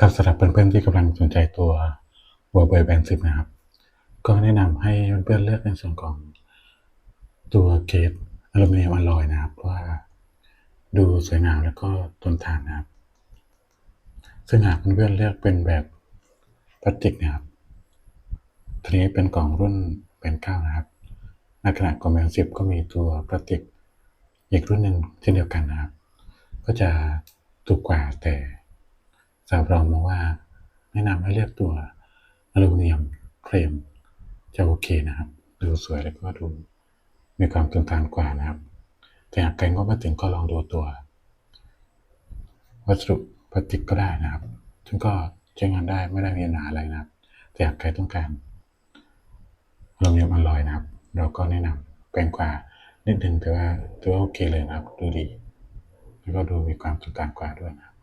กับสำหรับเพื่อนๆที่กำลังสนใจตัว w o r b e r Band 10 นะครับ ก็แนะนำให้เพื่อนๆเลือกในส่วนของตัวเกรดอลูมิเนียมอลลอยนะครับว่าดูสวยงามแล้วก็ทนทานนะครับ ซึ่งหากเพื่อนๆเลือกเป็นแบบพลาสติกนะครับทีนี้เป็นกล่องรุ่นแบนเก้านะครับในขณะของแบนสิบก็มีตัวพลาสติกอีกรุ่นหนึ่งเช่นเดียวกันนะครับ ก็จะถูกกว่าแต่ สำหรับเราว่า แนะนำให้เลือกตัวอลูมิเนียมเคลมจะโอเคนะครับ ดูสวยแล้วก็ดูมีความทนทานกว่านะครับ แต่หากใครงบไม่ถึงก็ลองดูตัว วัสดุพลาสติกก็ได้นะครับ ซึ่งก็ใช้งานได้ไม่ได้มีปัญหาอะไรนะครับ แต่หากใครต้องการอลูมิเนียมอลอยนะครับ เราก็แนะนำแพงกว่านิดนึงแต่ว่าถือว่าโอเคเลยนะครับ ดูดี แล้วก็ดูมีความทนทานกว่าด้วยนะครับ